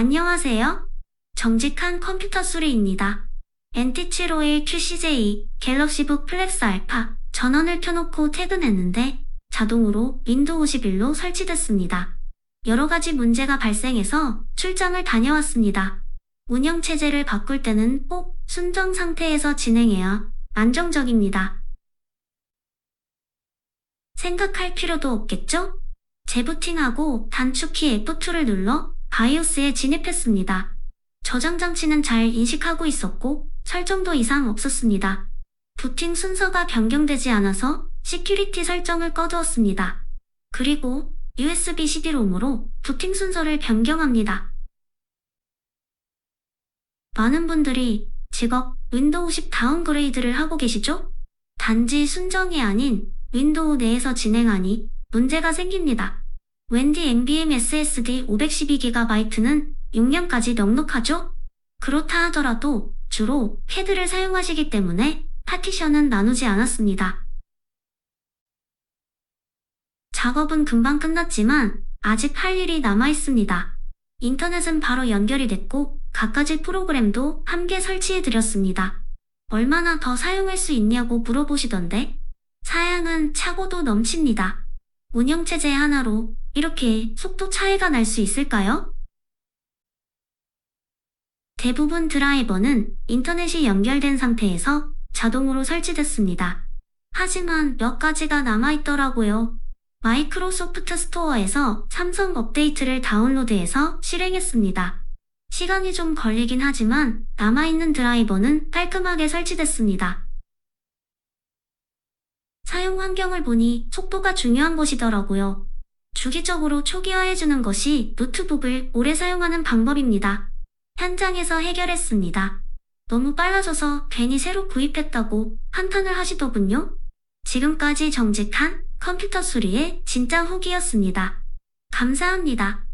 안녕하세요. 정직한 컴퓨터 수리입니다. NT751 QCJ 갤럭시북 플렉스 알파 전원을 켜놓고 퇴근했는데 자동으로 윈도우 51로 설치됐습니다. 여러 가지 문제가 발생해서 출장을 다녀왔습니다. 운영체제를 바꿀 때는 꼭 순정 상태에서 진행해야 안정적입니다. 생각할 필요도 없겠죠? 재부팅하고 단축키 F2를 눌러 바이오스에 진입했습니다. 저장 장치는 잘 인식하고 있었고 설정도 이상 없었습니다. 부팅 순서가 변경되지 않아서 시큐리티 설정을 꺼두었습니다. 그리고 USB CD-롬으로 부팅 순서를 변경합니다. 많은 분들이 직업 윈도우 10 다운그레이드를 하고 계시죠? 단지 순정이 아닌 윈도우 내에서 진행하니 문제가 생깁니다. 웬디 NVMe SSD 512GB는 6년까지 넉넉하죠? 그렇다 하더라도 주로 캐드를 사용하시기 때문에 파티션은 나누지 않았습니다. 작업은 금방 끝났지만 아직 할 일이 남아 있습니다. 인터넷은 바로 연결이 됐고 갖가지 프로그램도 함께 설치해 드렸습니다. 얼마나 더 사용할 수 있냐고 물어보시던데 사양은 차고도 넘칩니다. 운영체제 하나로 이렇게 속도 차이가 날 수 있을까요? 대부분 드라이버는 인터넷이 연결된 상태에서 자동으로 설치됐습니다. 하지만 몇 가지가 남아있더라고요. 마이크로소프트 스토어에서 삼성 업데이트를 다운로드해서 실행했습니다. 시간이 좀 걸리긴 하지만 남아있는 드라이버는 깔끔하게 설치됐습니다. 사용 환경을 보니 속도가 중요한 것이더라고요. 주기적으로 초기화해주는 것이 노트북을 오래 사용하는 방법입니다. 현장에서 해결했습니다. 너무 빨라져서 괜히 새로 구입했다고 한탄을 하시더군요. 지금까지 정직한 컴퓨터 수리의 진짜 후기였습니다. 감사합니다.